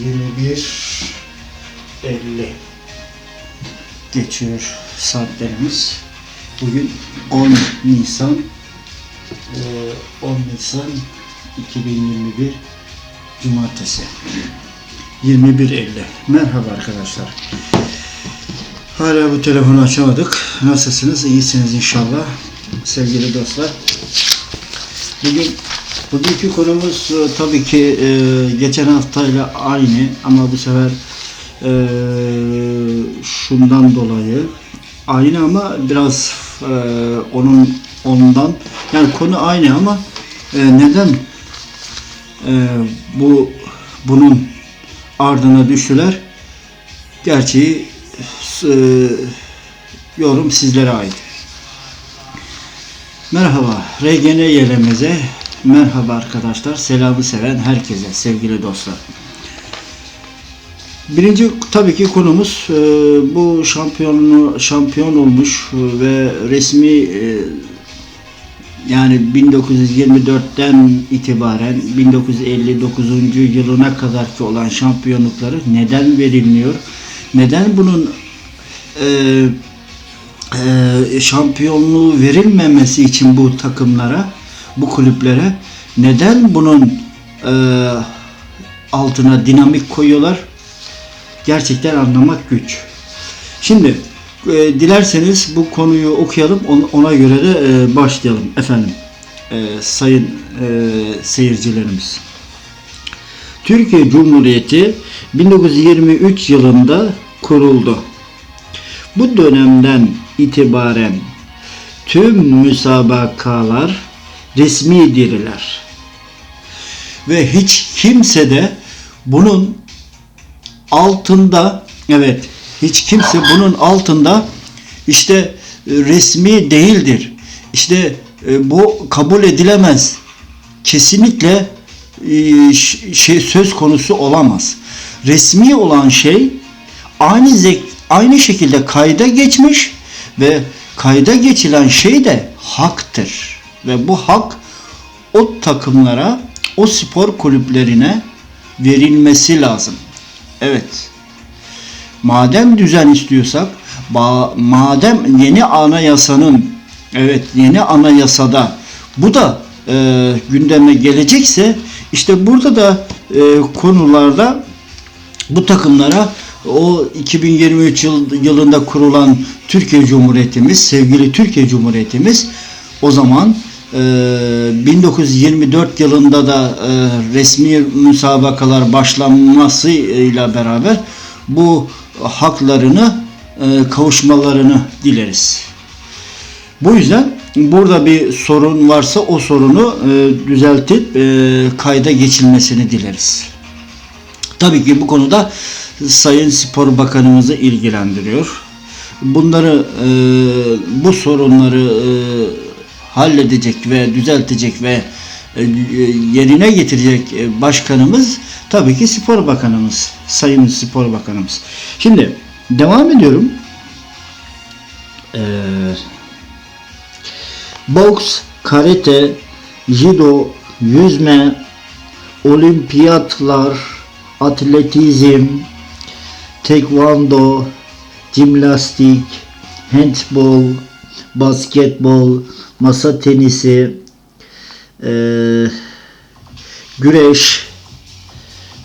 21.50 geçiyor saatlerimiz. Bugün 10 Nisan eee, 10 Nisan 2021 Cumartesi 21.50 Merhaba arkadaşlar. Hala bu telefonu açamadık. Nasılsınız? İyisiniz inşallah. Sevgili dostlar. Bugün bugünkü konumuz e, tabii ki e, geçen haftayla aynı ama bu sefer e, şundan dolayı aynı ama biraz e, onun ondan yani konu aynı ama e, neden e, bu bunun ardına düştüler? Gerçeği e, yorum sizlere ait. Merhaba, RGN yerimize merhaba arkadaşlar. Selamı seven herkese, sevgili dostlar. Birinci tabii ki konumuz e, bu şampiyonu şampiyon olmuş ve resmi e, yani 1924'ten itibaren 1959. yılına kadar ki olan şampiyonlukları neden verilmiyor? Neden bunun e, e, şampiyonluğu verilmemesi için bu takımlara, bu kulüplere neden bunun e, altına dinamik koyuyorlar? Gerçekten anlamak güç. Şimdi e, dilerseniz bu konuyu okuyalım, on- ona göre de e, başlayalım efendim, e, sayın e, seyircilerimiz. Türkiye Cumhuriyeti 1923 yılında kuruldu. Bu dönemden itibaren tüm müsabakalar resmidirler. Ve hiç kimse de bunun altında evet hiç kimse bunun altında işte e, resmi değildir. İşte e, bu kabul edilemez. Kesinlikle e, şey söz konusu olamaz. Resmi olan şey aynı zek aynı şekilde kayda geçmiş ve kayda geçilen şey de haktır. Ve bu hak o takımlara, o spor kulüplerine verilmesi lazım. Evet. Madem düzen istiyorsak, madem yeni anayasanın, evet yeni anayasada bu da e, gündeme gelecekse, işte burada da e, konularda bu takımlara o 2023 yıl, yılında kurulan Türkiye Cumhuriyetimiz, sevgili Türkiye Cumhuriyetimiz o zaman 1924 yılında da e, resmi müsabakalar başlanmasıyla beraber bu haklarını e, kavuşmalarını dileriz. Bu yüzden burada bir sorun varsa o sorunu e, düzeltip kayda geçilmesini dileriz. Tabii ki bu konuda Sayın Spor Bakanımızı ilgilendiriyor. Bunları bu sorunları halledecek ve düzeltecek ve e, yerine getirecek e, başkanımız tabii ki Spor Bakanımız. Sayın Spor Bakanımız. Şimdi devam ediyorum. Eee boks, karate, judo, yüzme, olimpiyatlar, atletizm, tekvando, jimnastik, handbol, basketbol, masa tenisi, eee, güreş,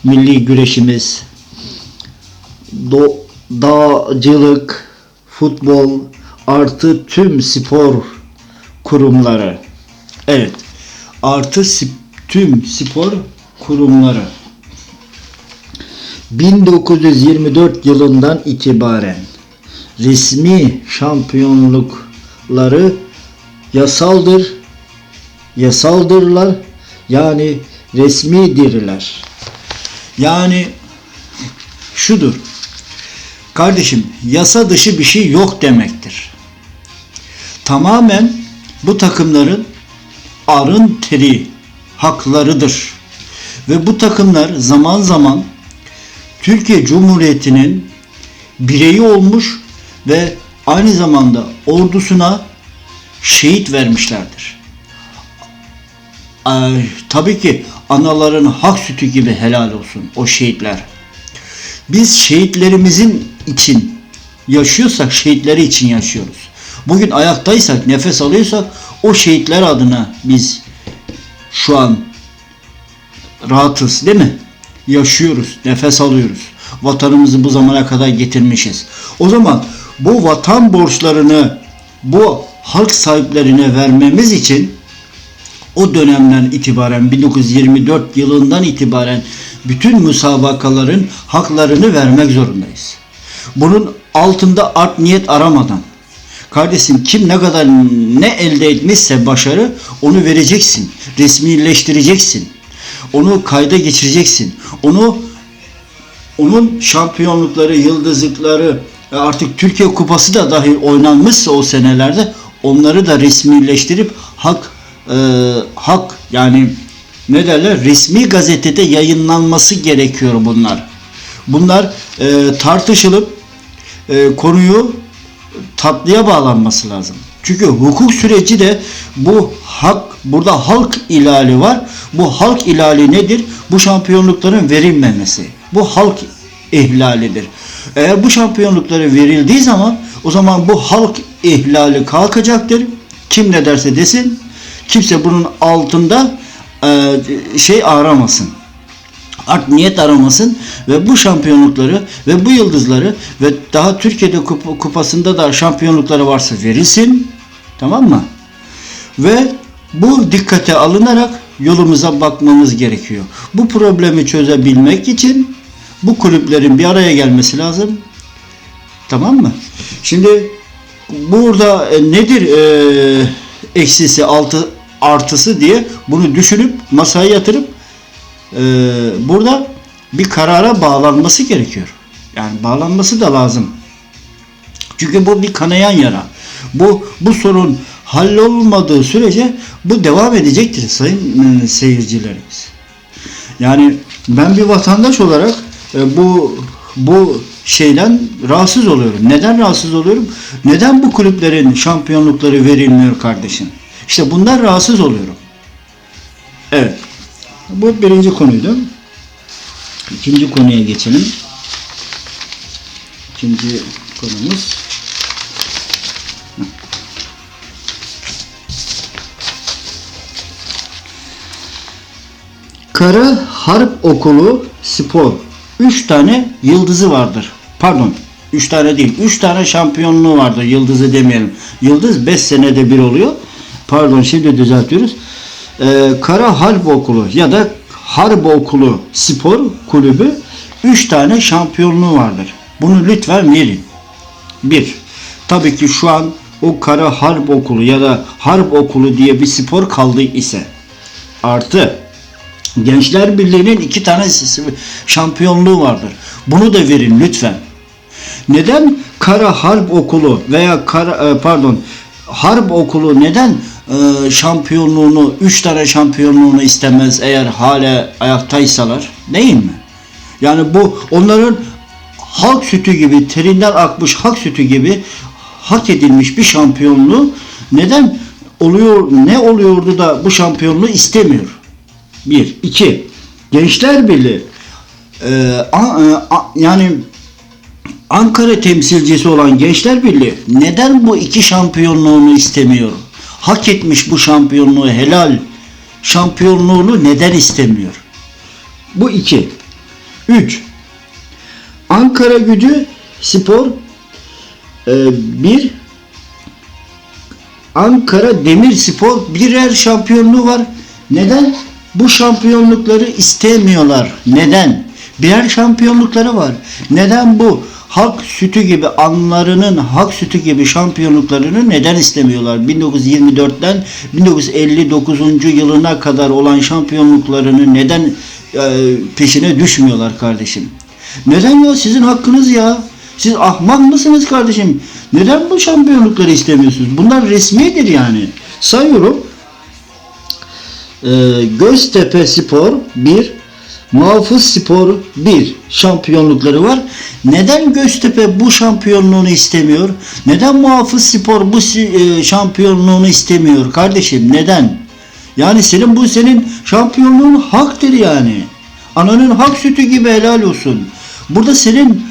milli güreşimiz, do, dağcılık, futbol artı tüm spor kurumları. Evet. Artı sip- tüm spor kurumları. 1924 yılından itibaren resmi şampiyonlukları yasaldır. Yasaldırlar. Yani resmidirler. Yani şudur. Kardeşim yasa dışı bir şey yok demektir. Tamamen bu takımların arın teri haklarıdır. Ve bu takımlar zaman zaman Türkiye Cumhuriyeti'nin bireyi olmuş ve aynı zamanda ordusuna şehit vermişlerdir. Ay, tabii ki anaların hak sütü gibi helal olsun o şehitler. Biz şehitlerimizin için yaşıyorsak şehitleri için yaşıyoruz. Bugün ayaktaysak, nefes alıyorsak o şehitler adına biz şu an rahatız değil mi? Yaşıyoruz, nefes alıyoruz. Vatanımızı bu zamana kadar getirmişiz. O zaman bu vatan borçlarını bu halk sahiplerine vermemiz için o dönemden itibaren 1924 yılından itibaren bütün müsabakaların haklarını vermek zorundayız. Bunun altında art niyet aramadan kardeşim kim ne kadar ne elde etmişse başarı onu vereceksin. Resmileştireceksin. Onu kayda geçireceksin. Onu onun şampiyonlukları, yıldızlıkları e, artık Türkiye Kupası da dahil oynanmışsa o senelerde onları da resmileştirip hak e, hak yani ne derler resmi gazetede yayınlanması gerekiyor bunlar. Bunlar e, tartışılıp e, konuyu tatlıya bağlanması lazım. Çünkü hukuk süreci de bu hak burada halk ilali var. Bu halk ilali nedir? Bu şampiyonlukların verilmemesi. Bu halk ihlalidir. Eğer bu şampiyonlukları verildiği zaman o zaman bu halk ihlali kalkacaktır. Kim ne derse desin. Kimse bunun altında e, şey aramasın art niyet aramasın ve bu şampiyonlukları ve bu yıldızları ve daha Türkiye'de kup- kupasında da şampiyonlukları varsa verilsin. Tamam mı? Ve bu dikkate alınarak yolumuza bakmamız gerekiyor. Bu problemi çözebilmek için bu kulüplerin bir araya gelmesi lazım. Tamam mı? Şimdi burada e, nedir e, eksisi altı artısı diye bunu düşünüp masaya yatırıp e, burada bir karara bağlanması gerekiyor. Yani bağlanması da lazım. Çünkü bu bir kanayan yara. Bu bu sorun hallolmadığı sürece bu devam edecektir sayın e, seyircilerimiz. Yani ben bir vatandaş olarak e, bu bu şeyden rahatsız oluyorum. Neden rahatsız oluyorum? Neden bu kulüplerin şampiyonlukları verilmiyor kardeşim? İşte bundan rahatsız oluyorum. Evet. Bu birinci konuydu. İkinci konuya geçelim. İkinci konumuz Kara Harp Okulu Spor. Üç tane yıldızı vardır. Pardon. Üç tane değil. Üç tane şampiyonluğu vardır. Yıldızı demeyelim. Yıldız beş senede bir oluyor. Pardon şimdi düzeltiyoruz. Ee, Kara Harp Okulu ya da Harp Okulu Spor Kulübü üç tane şampiyonluğu vardır. Bunu lütfen verin. Bir. Tabii ki şu an o Kara Harp Okulu ya da Harp Okulu diye bir spor kaldı ise artı Gençler Birliği'nin iki tane şampiyonluğu vardır. Bunu da verin lütfen. Neden Kara Harp Okulu veya Kara, e, pardon Harp Okulu neden e, şampiyonluğunu, üç tane şampiyonluğunu istemez eğer hala ayaktaysalar? Değil mi? Yani bu onların halk sütü gibi, terinden akmış halk sütü gibi hak edilmiş bir şampiyonluğu neden oluyor, ne oluyordu da bu şampiyonluğu istemiyor? Bir. iki Gençler Birliği e, a, a, yani Ankara temsilcisi olan Gençler Birliği neden bu iki şampiyonluğunu istemiyor? Hak etmiş bu şampiyonluğu helal şampiyonluğunu neden istemiyor? Bu iki. Üç. Ankara Gücü Spor e, bir Ankara Demir Spor birer şampiyonluğu var. Neden? Bu şampiyonlukları istemiyorlar. Neden? Birer şampiyonlukları var. Neden bu halk sütü gibi anlarının hak sütü gibi şampiyonluklarını neden istemiyorlar? 1924'ten 1959. yılına kadar olan şampiyonluklarını neden e, peşine düşmüyorlar kardeşim? Neden ya sizin hakkınız ya? Siz ahmak mısınız kardeşim? Neden bu şampiyonlukları istemiyorsunuz? Bunlar resmidir yani. Sayıyorum. Ee, Göztepe Spor 1, Muhafız Spor 1 şampiyonlukları var. Neden Göztepe bu şampiyonluğunu istemiyor? Neden Muhafız Spor bu e, şampiyonluğunu istemiyor kardeşim? Neden? Yani senin bu senin şampiyonluğun haktır yani. Ananın hak sütü gibi helal olsun. Burada senin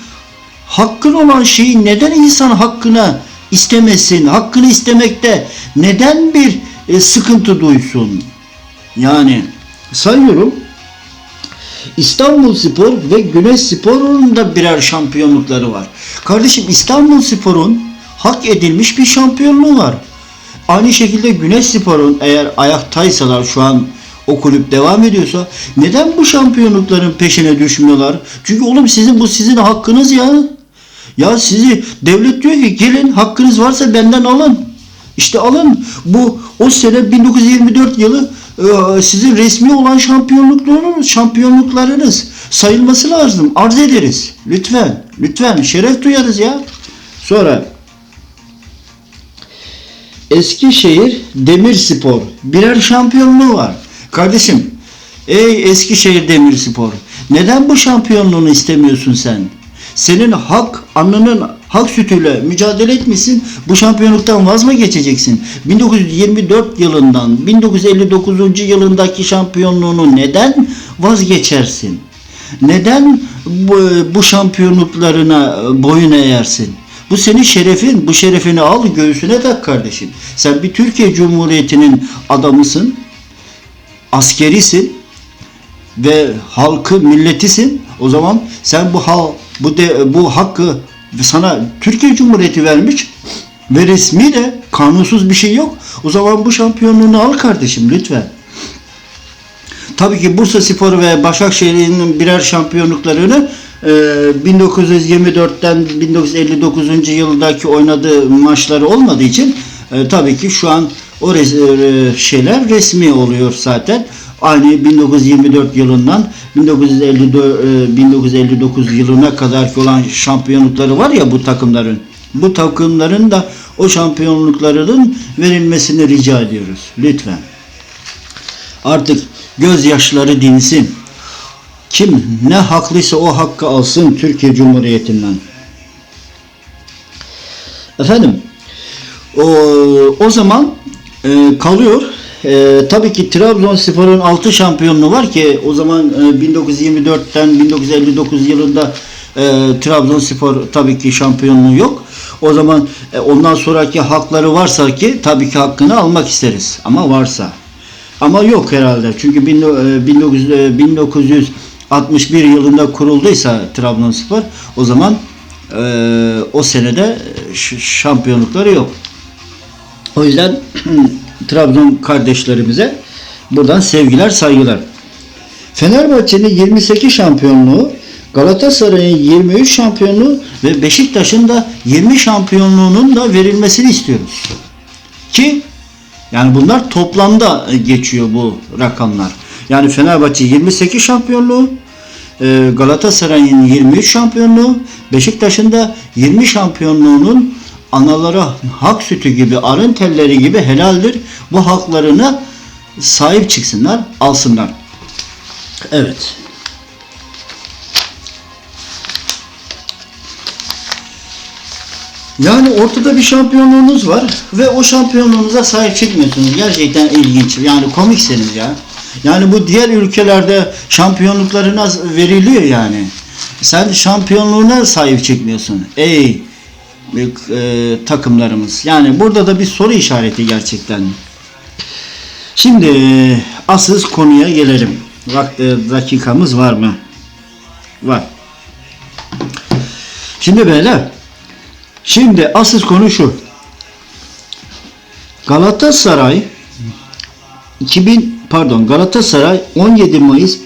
hakkın olan şeyi neden insan hakkına istemesin? Hakkını istemekte neden bir e, sıkıntı duysun? Yani sayıyorum. İstanbul Spor ve Güneş Spor'un da birer şampiyonlukları var. Kardeşim İstanbul Spor'un hak edilmiş bir şampiyonluğu var. Aynı şekilde Güneş Spor'un eğer ayaktaysalar şu an o kulüp devam ediyorsa neden bu şampiyonlukların peşine düşmüyorlar? Çünkü oğlum sizin bu sizin hakkınız ya. Ya sizi devlet diyor ki gelin hakkınız varsa benden alın. İşte alın. Bu o sene 1924 yılı sizin resmi olan şampiyonluklarınız, şampiyonluklarınız sayılması lazım. Arz ederiz. Lütfen. Lütfen. Şeref duyarız ya. Sonra Eskişehir Demirspor birer şampiyonluğu var. Kardeşim, ey Eskişehir Demirspor, neden bu şampiyonluğunu istemiyorsun sen? Senin hak, anının hak sütüyle mücadele etmişsin. Bu şampiyonluktan vaz mı geçeceksin? 1924 yılından 1959. yılındaki şampiyonluğunu neden vazgeçersin? Neden bu, bu şampiyonluklarına boyun eğersin? Bu senin şerefin. Bu şerefini al göğsüne tak kardeşim. Sen bir Türkiye Cumhuriyeti'nin adamısın. Askerisin ve halkı milletisin. O zaman sen bu hal bu de, bu hakkı sana Türkiye Cumhuriyeti vermiş ve resmi de kanunsuz bir şey yok. O zaman bu şampiyonluğunu al kardeşim lütfen. Tabii ki Bursa Spor ve Başakşehir'in birer şampiyonluklarını e, 1924'ten 1959. yıldaki oynadığı maçları olmadığı için e, tabii ki şu an o e, şeyler resmi oluyor zaten. Aynı 1924 yılından 1954, e, 1959 yılına kadar olan şampiyonlukları var ya bu takımların. Bu takımların da o şampiyonluklarının verilmesini rica ediyoruz. Lütfen. Artık gözyaşları dinsin. Kim ne haklıysa o hakkı alsın Türkiye Cumhuriyeti'nden. Efendim o, o zaman e, kalıyor. E, tabii ki Trabzonspor'un 6 şampiyonluğu var ki o zaman e, 1924'ten 1959 yılında e, Trabzonspor tabii ki şampiyonluğu yok. O zaman e, ondan sonraki hakları varsa ki tabii ki hakkını almak isteriz. Ama varsa. Ama yok herhalde. Çünkü bin- e, 1900, e, 1961 yılında kurulduysa Trabzonspor o zaman e, o senede ş- şampiyonlukları yok. O yüzden Trabzon kardeşlerimize buradan sevgiler, saygılar. Fenerbahçe'nin 28 şampiyonluğu, Galatasaray'ın 23 şampiyonluğu ve Beşiktaş'ın da 20 şampiyonluğunun da verilmesini istiyoruz. Ki yani bunlar toplamda geçiyor bu rakamlar. Yani Fenerbahçe 28 şampiyonluğu, e, Galatasaray'ın 23 şampiyonluğu, Beşiktaş'ın da 20 şampiyonluğunun analara hak sütü gibi, arın telleri gibi helaldir. Bu haklarına sahip çıksınlar, alsınlar. Evet. Yani ortada bir şampiyonluğunuz var ve o şampiyonluğunuza sahip çıkmıyorsunuz. Gerçekten ilginç. Yani komiksiniz ya. Yani bu diğer ülkelerde şampiyonluklarına veriliyor yani. Sen şampiyonluğuna sahip çıkmıyorsun. Ey e, takımlarımız. Yani burada da bir soru işareti gerçekten. Şimdi e, asıl konuya gelelim. Vakt, e, dakikamız var mı? Var. Şimdi beyler Şimdi asıl konu şu. Galatasaray 2000 pardon Galatasaray 17 Mayıs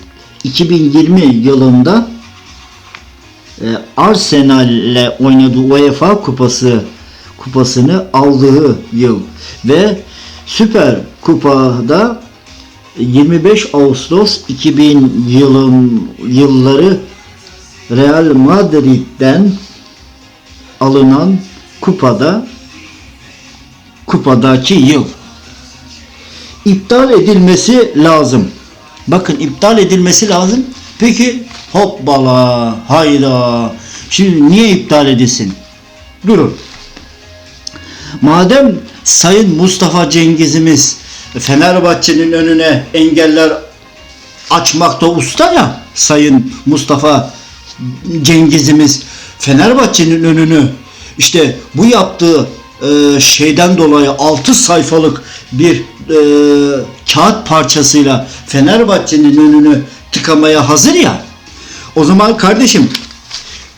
2020 yılında e, Arsenal'le oynadığı UEFA kupası kupasını aldığı yıl ve Süper Kupa'da 25 Ağustos 2000 yılın yılları Real Madrid'den alınan kupada kupadaki yıl iptal edilmesi lazım. Bakın iptal edilmesi lazım. Peki hoppala hayda. Şimdi niye iptal edilsin? Durun. Madem Sayın Mustafa Cengiz'imiz Fenerbahçe'nin önüne engeller açmakta usta ya Sayın Mustafa Cengiz'imiz Fenerbahçe'nin önünü işte bu yaptığı e, şeyden dolayı 6 sayfalık bir e, kağıt parçasıyla Fenerbahçe'nin önünü tıkamaya hazır ya. O zaman kardeşim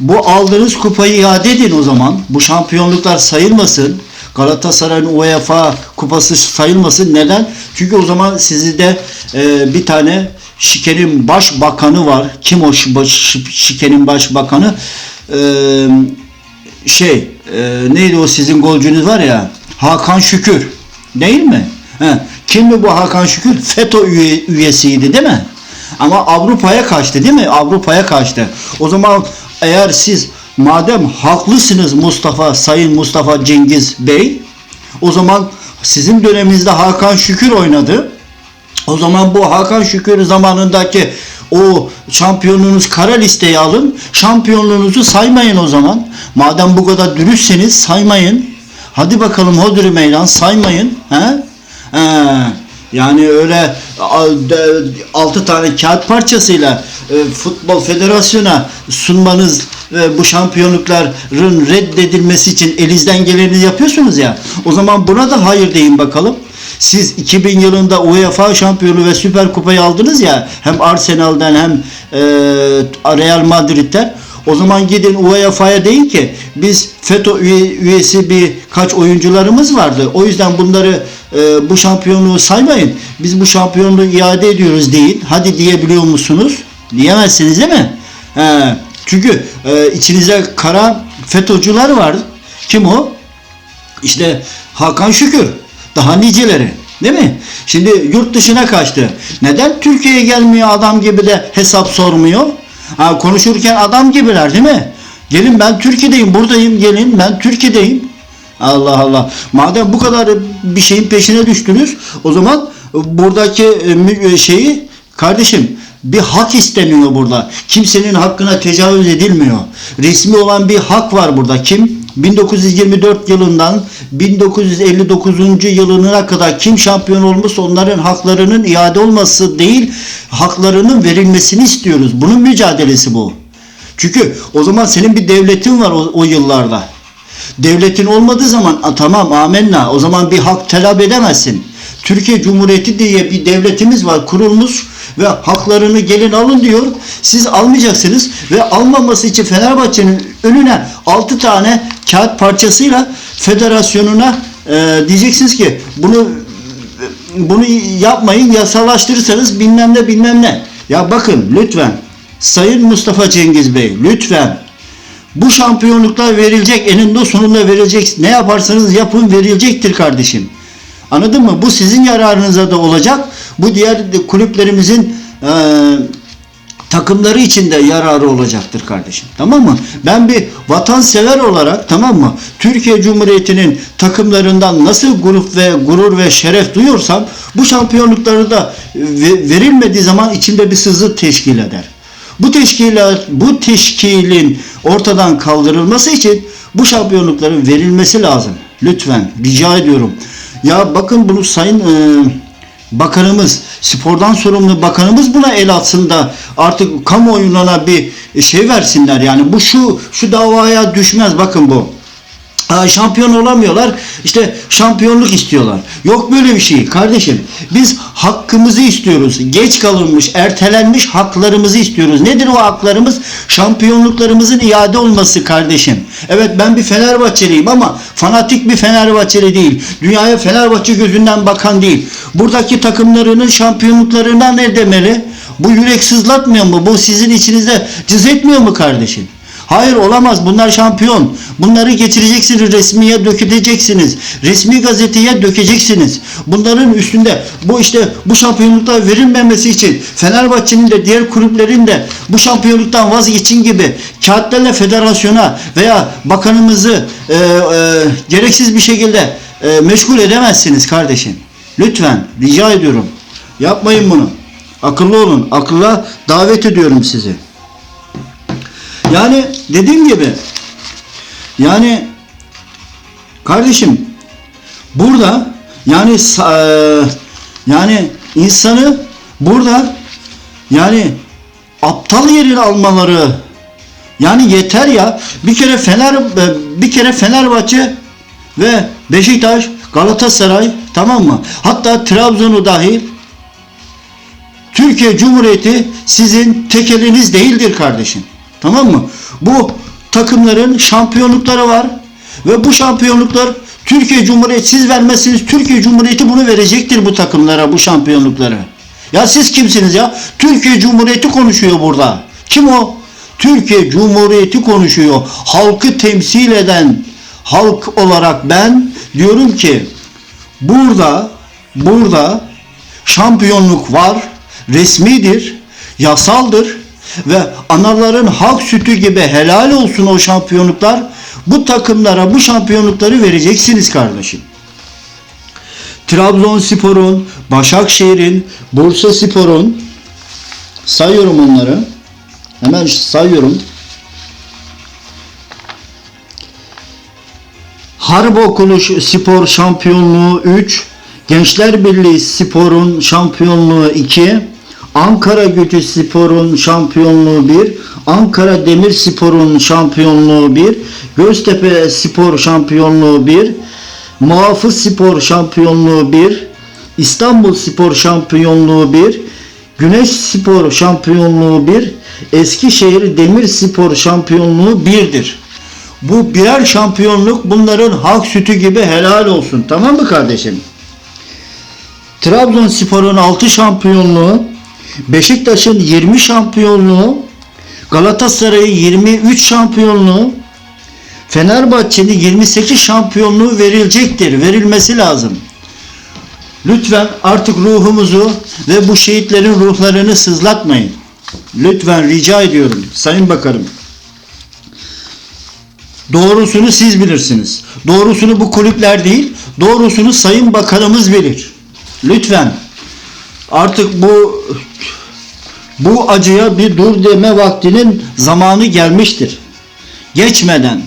bu aldığınız kupayı iade edin o zaman. Bu şampiyonluklar sayılmasın. Galatasaray'ın UEFA kupası sayılmasın. Neden? Çünkü o zaman sizi de e, bir tane şikenin başbakanı var. Kim o şikenin başbakanı? E, şey e, neydi o sizin golcünüz var ya Hakan Şükür değil mi? He. Kimdi bu Hakan Şükür? FETÖ üye- üyesiydi değil mi? Ama Avrupa'ya kaçtı değil mi? Avrupa'ya kaçtı. O zaman eğer siz madem haklısınız Mustafa Sayın Mustafa Cengiz Bey o zaman sizin döneminizde Hakan Şükür oynadı. O zaman bu Hakan Şükür zamanındaki o şampiyonluğunuz kara listeye alın. Şampiyonluğunuzu saymayın o zaman. Madem bu kadar dürüstseniz saymayın. Hadi bakalım hodri meydan saymayın. He? He. Yani öyle 6 tane kağıt parçasıyla e, futbol federasyona sunmanız ve bu şampiyonlukların reddedilmesi için elinizden geleni yapıyorsunuz ya. O zaman buna da hayır deyin bakalım. Siz 2000 yılında UEFA şampiyonu ve Süper Kupayı aldınız ya hem Arsenal'den hem e, Real Madrid'den. O zaman gidin UEFA'ya deyin ki biz FETÖ üye- üyesi birkaç oyuncularımız vardı. O yüzden bunları e, bu şampiyonluğu saymayın. Biz bu şampiyonluğu iade ediyoruz deyin. Hadi diyebiliyor musunuz? Diyemezsiniz değil mi? He. Çünkü e, içinizde kara FETÖ'cüler var. Kim o? İşte Hakan Şükür. Daha niceleri. Değil mi? Şimdi yurt dışına kaçtı. Neden Türkiye'ye gelmiyor adam gibi de hesap sormuyor? Ha, konuşurken adam gibiler değil mi? Gelin ben Türkiye'deyim buradayım gelin ben Türkiye'deyim. Allah Allah. Madem bu kadar bir şeyin peşine düştünüz o zaman buradaki e, e, şeyi kardeşim bir hak isteniyor burada. Kimsenin hakkına tecavüz edilmiyor. Resmi olan bir hak var burada. Kim? 1924 yılından 1959. yılına kadar kim şampiyon olmuşsa onların haklarının iade olması değil, haklarının verilmesini istiyoruz. Bunun mücadelesi bu. Çünkü o zaman senin bir devletin var o, o yıllarda. Devletin olmadığı zaman "A, tamam amenna o zaman bir hak talep edemezsin. Türkiye Cumhuriyeti diye bir devletimiz var kurulmuş ve haklarını gelin alın diyor. Siz almayacaksınız ve almaması için Fenerbahçe'nin önüne 6 tane kağıt parçasıyla federasyonuna e, diyeceksiniz ki bunu bunu yapmayın yasalaştırırsanız bilmem ne bilmem ne. Ya bakın lütfen Sayın Mustafa Cengiz Bey lütfen bu şampiyonluklar verilecek eninde sonunda verilecek. Ne yaparsanız yapın verilecektir kardeşim. Anladın mı? Bu sizin yararınıza da olacak. Bu diğer kulüplerimizin eee takımları için de yararı olacaktır kardeşim. Tamam mı? Ben bir vatansever olarak tamam mı? Türkiye Cumhuriyeti'nin takımlarından nasıl grup ve gurur ve şeref duyuyorsam bu şampiyonlukları da ve- verilmediği zaman içimde bir sızı teşkil eder. Bu teşkilat, bu teşkilin ortadan kaldırılması için bu şampiyonlukların verilmesi lazım. Lütfen rica ediyorum. Ya bakın bunu sayın e, bakanımız, spordan sorumlu bakanımız buna el atsın da artık kamuoyuna bir şey versinler. Yani bu şu şu davaya düşmez bakın bu. Şampiyon olamıyorlar. İşte şampiyonluk istiyorlar. Yok böyle bir şey kardeşim. Biz hakkımızı istiyoruz. Geç kalınmış, ertelenmiş haklarımızı istiyoruz. Nedir o haklarımız? Şampiyonluklarımızın iade olması kardeşim. Evet ben bir Fenerbahçeliyim ama fanatik bir Fenerbahçeli değil. Dünyaya Fenerbahçe gözünden bakan değil. Buradaki takımlarının şampiyonluklarına ne demeli? Bu yürek sızlatmıyor mu? Bu sizin içinizde cız etmiyor mu kardeşim? Hayır olamaz. Bunlar şampiyon. Bunları getireceksiniz resmiye döküleceksiniz. Resmi gazeteye dökeceksiniz. Bunların üstünde bu işte bu şampiyonluklar verilmemesi için Fenerbahçe'nin de diğer kulüplerin de bu şampiyonluktan vazgeçin gibi kağıtlarla federasyona veya bakanımızı e, e, gereksiz bir şekilde e, meşgul edemezsiniz kardeşim. Lütfen rica ediyorum. Yapmayın bunu. Akıllı olun. Akılla davet ediyorum sizi. Yani dediğim gibi yani kardeşim burada yani sa- yani insanı burada yani aptal yerine almaları Yani yeter ya. Bir kere Fener e, bir kere Fenerbahçe ve Beşiktaş, Galatasaray tamam mı? Hatta Trabzon'u dahil Türkiye Cumhuriyeti sizin tek eliniz değildir kardeşim. Tamam mı? Bu takımların şampiyonlukları var ve bu şampiyonluklar Türkiye Cumhuriyeti siz vermezsiniz Türkiye Cumhuriyeti bunu verecektir bu takımlara bu şampiyonlukları. Ya siz kimsiniz ya? Türkiye Cumhuriyeti konuşuyor burada. Kim o? Türkiye Cumhuriyeti konuşuyor. Halkı temsil eden halk olarak ben diyorum ki burada burada şampiyonluk var, resmidir, yasaldır ve anaların hak sütü gibi helal olsun o şampiyonluklar. Bu takımlara bu şampiyonlukları vereceksiniz kardeşim. Trabzonspor'un, Başakşehir'in, Bursaspor'un sayıyorum onları. Hemen sayıyorum. Harp Okulu Spor Şampiyonluğu 3, Gençler Birliği Spor'un şampiyonluğu 2, Ankara Gücü Spor'un şampiyonluğu 1, Ankara Demir Spor'un şampiyonluğu 1, Göztepe Spor şampiyonluğu 1, Muhafız Spor şampiyonluğu 1, İstanbul Spor şampiyonluğu 1, Güneş Spor şampiyonluğu 1, Eskişehir Demir Spor şampiyonluğu 1'dir. Bu birer şampiyonluk bunların hak sütü gibi helal olsun. Tamam mı kardeşim? Trabzonspor'un 6 şampiyonluğu, Beşiktaş'ın 20 şampiyonluğu, Galatasaray'ın 23 şampiyonluğu, Fenerbahçe'nin 28 şampiyonluğu verilecektir. Verilmesi lazım. Lütfen artık ruhumuzu ve bu şehitlerin ruhlarını sızlatmayın. Lütfen rica ediyorum Sayın Bakanım. Doğrusunu siz bilirsiniz. Doğrusunu bu kulüpler değil, doğrusunu Sayın Bakanımız bilir. Lütfen artık bu bu acıya bir dur deme vaktinin zamanı gelmiştir. Geçmeden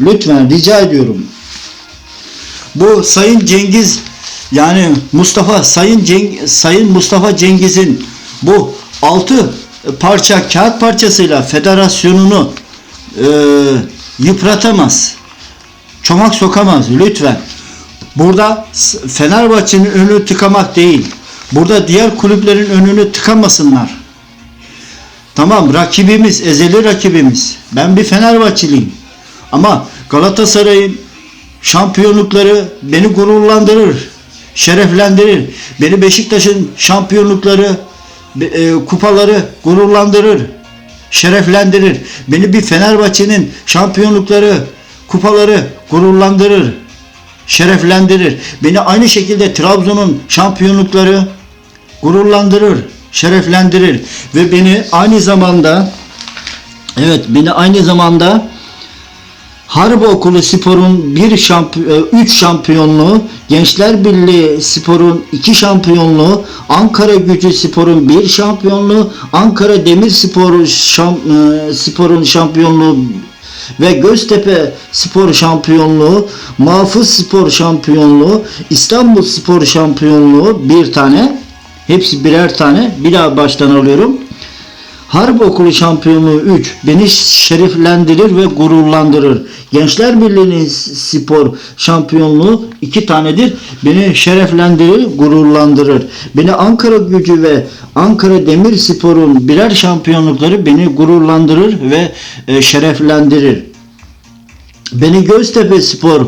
lütfen rica ediyorum. Bu Sayın Cengiz yani Mustafa Sayın Ceng, Sayın Mustafa Cengiz'in bu altı parça kağıt parçasıyla federasyonunu e, yıpratamaz. Çomak sokamaz lütfen. Burada Fenerbahçe'nin önünü tıkamak değil. Burada diğer kulüplerin önünü tıkamasınlar. Tamam rakibimiz, ezeli rakibimiz. Ben bir Fenerbahçeliyim. Ama Galatasaray'ın şampiyonlukları beni gururlandırır, şereflendirir. Beni Beşiktaş'ın şampiyonlukları, e, kupaları gururlandırır, şereflendirir. Beni bir Fenerbahçe'nin şampiyonlukları, kupaları gururlandırır, şereflendirir. Beni aynı şekilde Trabzon'un şampiyonlukları gururlandırır, şereflendirir ve beni aynı zamanda evet beni aynı zamanda Harbi Okulu Spor'un bir şampiyon, 3 şampiyonluğu, Gençler Birliği Spor'un 2 şampiyonluğu, Ankara Gücü Spor'un 1 şampiyonluğu, Ankara Demir Spor şam, e, Spor'un şampiyonluğu ve Göztepe Spor şampiyonluğu, Muhafız Spor şampiyonluğu, İstanbul Spor şampiyonluğu bir tane. Hepsi birer tane. Bir daha baştan alıyorum. Harp Okulu Şampiyonluğu 3 beni şereflendirir ve gururlandırır. Gençler Birliği'nin spor şampiyonluğu iki tanedir. Beni şereflendirir, gururlandırır. Beni Ankara Gücü ve Ankara Demir Spor'un birer şampiyonlukları beni gururlandırır ve e, şereflendirir. Beni Göztepe Spor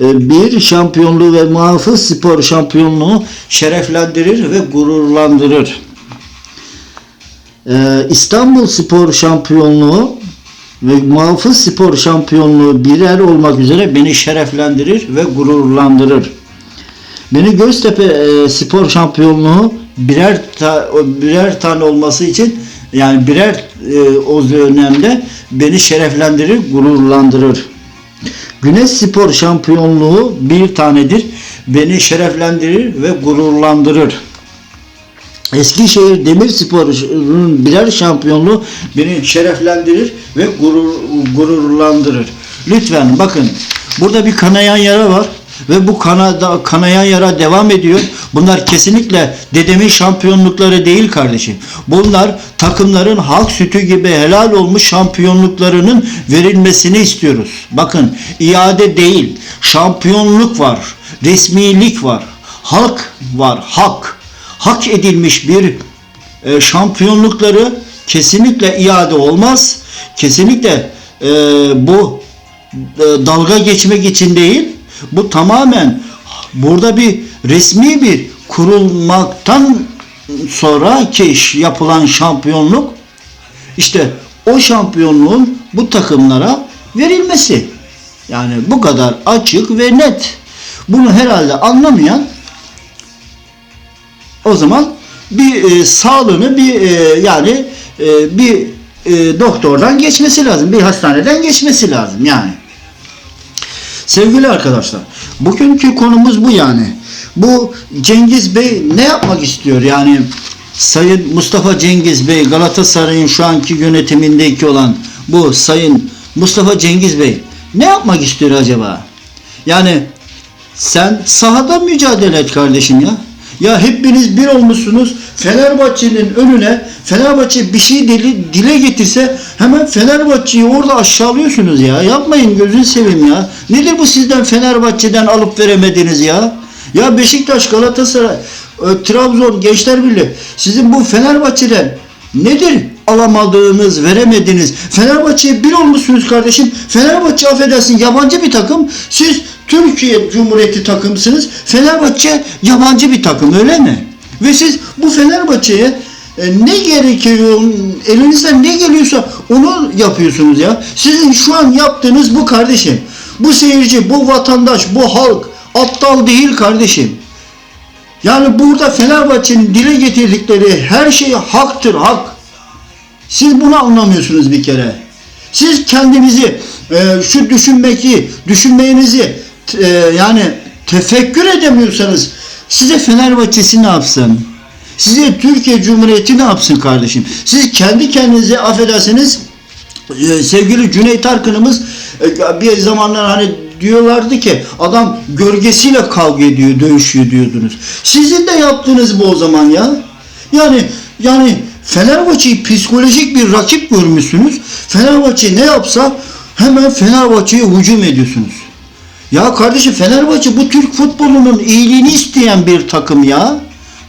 e, bir şampiyonluğu ve Muhafız Spor şampiyonluğu şereflendirir ve gururlandırır. Ee, İstanbul Spor şampiyonluğu ve Muhafız Spor şampiyonluğu birer olmak üzere beni şereflendirir ve gururlandırır. Beni Göztepe e, Spor şampiyonluğu birer ta, birer tane olması için yani birer e, o dönemde beni şereflendirir, gururlandırır. Güneş Spor şampiyonluğu bir tanedir. Beni şereflendirir ve gururlandırır. Eskişehir Demirspor'un birer şampiyonluğu beni şereflendirir ve gurur, gururlandırır. Lütfen bakın burada bir kanayan yara var. Ve bu kanada kanayan yara devam ediyor. Bunlar kesinlikle dedemin şampiyonlukları değil kardeşim. Bunlar takımların halk sütü gibi helal olmuş şampiyonluklarının verilmesini istiyoruz. Bakın iade değil, şampiyonluk var, resmilik var, halk var, hak. Hak edilmiş bir e, şampiyonlukları kesinlikle iade olmaz. Kesinlikle e, bu e, dalga geçmek için değil. Bu tamamen burada bir resmi bir kurulmaktan sonra ki yapılan şampiyonluk işte o şampiyonluğun bu takımlara verilmesi. Yani bu kadar açık ve net. Bunu herhalde anlamayan o zaman bir e, sağlığını bir e, yani e, bir e, doktordan geçmesi lazım. Bir hastaneden geçmesi lazım yani. Sevgili arkadaşlar, bugünkü konumuz bu yani. Bu Cengiz Bey ne yapmak istiyor? Yani Sayın Mustafa Cengiz Bey, Galatasaray'ın şu anki yönetimindeki olan bu Sayın Mustafa Cengiz Bey ne yapmak istiyor acaba? Yani sen sahada mücadele et kardeşim ya. Ya hepiniz bir olmuşsunuz. Fenerbahçe'nin önüne Fenerbahçe bir şey dili, dile getirse hemen Fenerbahçe'yi orada aşağılıyorsunuz ya. Yapmayın gözünü seveyim ya. Nedir bu sizden Fenerbahçe'den alıp veremediniz ya? Ya Beşiktaş, Galatasaray, e, Trabzon, Gençler Birliği sizin bu Fenerbahçe'den nedir alamadığınız, veremediğiniz? Fenerbahçe'ye bir olmuşsunuz kardeşim. Fenerbahçe affedersin yabancı bir takım. Siz Türkiye Cumhuriyeti takımsınız. Fenerbahçe yabancı bir takım öyle mi? Ve siz bu Fenerbahçe'ye e, ne gerekiyor, elinizden ne geliyorsa onu yapıyorsunuz ya. Sizin şu an yaptığınız bu kardeşim. Bu seyirci, bu vatandaş, bu halk aptal değil kardeşim. Yani burada Fenerbahçe'nin dile getirdikleri her şey haktır, hak. Siz bunu anlamıyorsunuz bir kere. Siz kendinizi e, şu düşünmeki, düşünmeyinizi e, yani tefekkür edemiyorsanız size Fenerbahçe'si ne yapsın? Size Türkiye Cumhuriyeti ne yapsın kardeşim? Siz kendi kendinize affedersiniz e, sevgili Cüneyt Arkın'ımız e, bir zamanlar hani diyorlardı ki adam gölgesiyle kavga ediyor, dövüşüyor diyordunuz. Sizin de yaptığınız bu o zaman ya. Yani yani Fenerbahçe'yi psikolojik bir rakip görmüşsünüz. Fenerbahçe ne yapsa hemen Fenerbahçe'ye hücum ediyorsunuz. Ya kardeşim Fenerbahçe bu Türk futbolunun iyiliğini isteyen bir takım ya.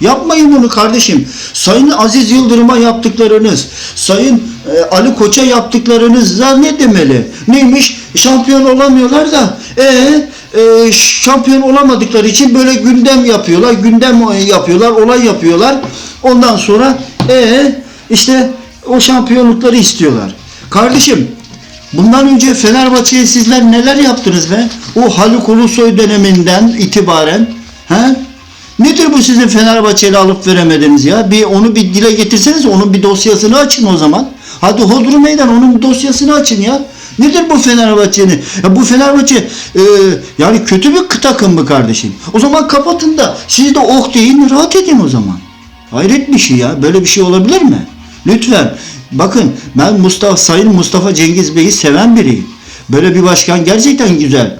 Yapmayın bunu kardeşim. Sayın Aziz Yıldırım'a yaptıklarınız, Sayın e, Ali Koç'a yaptıklarınız da ne demeli? Neymiş? Şampiyon olamıyorlar da e, e, şampiyon olamadıkları için böyle gündem yapıyorlar, gündem yapıyorlar, olay yapıyorlar. Ondan sonra e işte o şampiyonlukları istiyorlar. Kardeşim Bundan önce Fenerbahçe'ye sizler neler yaptınız be? O Haluk Ulusoy döneminden itibaren. He? Nedir bu sizin Fenerbahçe'yle alıp veremediniz ya? Bir onu bir dile getirseniz onun bir dosyasını açın o zaman. Hadi Hodru Meydan onun dosyasını açın ya. Nedir bu Fenerbahçe'nin? Ya bu Fenerbahçe e, yani kötü bir takım mı kardeşim? O zaman kapatın da siz de oh deyin rahat edin o zaman. Hayret bir şey ya. Böyle bir şey olabilir mi? Lütfen. Bakın ben Mustafa Sayın Mustafa Cengiz Bey'i seven biriyim. Böyle bir başkan gerçekten güzel.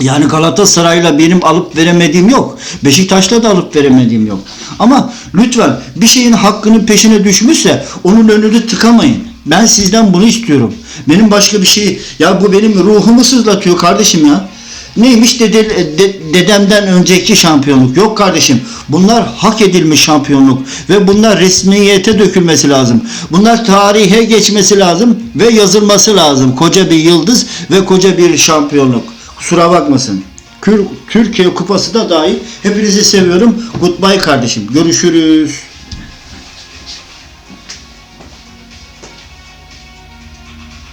Yani Galatasaray'la benim alıp veremediğim yok. Beşiktaş'la da alıp veremediğim yok. Ama lütfen bir şeyin hakkının peşine düşmüşse onun önünü tıkamayın. Ben sizden bunu istiyorum. Benim başka bir şey ya bu benim ruhumu sızlatıyor kardeşim ya. Neymiş dede, de, dedemden önceki şampiyonluk? Yok kardeşim. Bunlar hak edilmiş şampiyonluk ve bunlar resmiyete dökülmesi lazım. Bunlar tarihe geçmesi lazım ve yazılması lazım. Koca bir yıldız ve koca bir şampiyonluk. Kusura bakmasın. Türkiye Kupası da dahil. Hepinizi seviyorum. Goodbye kardeşim. Görüşürüz.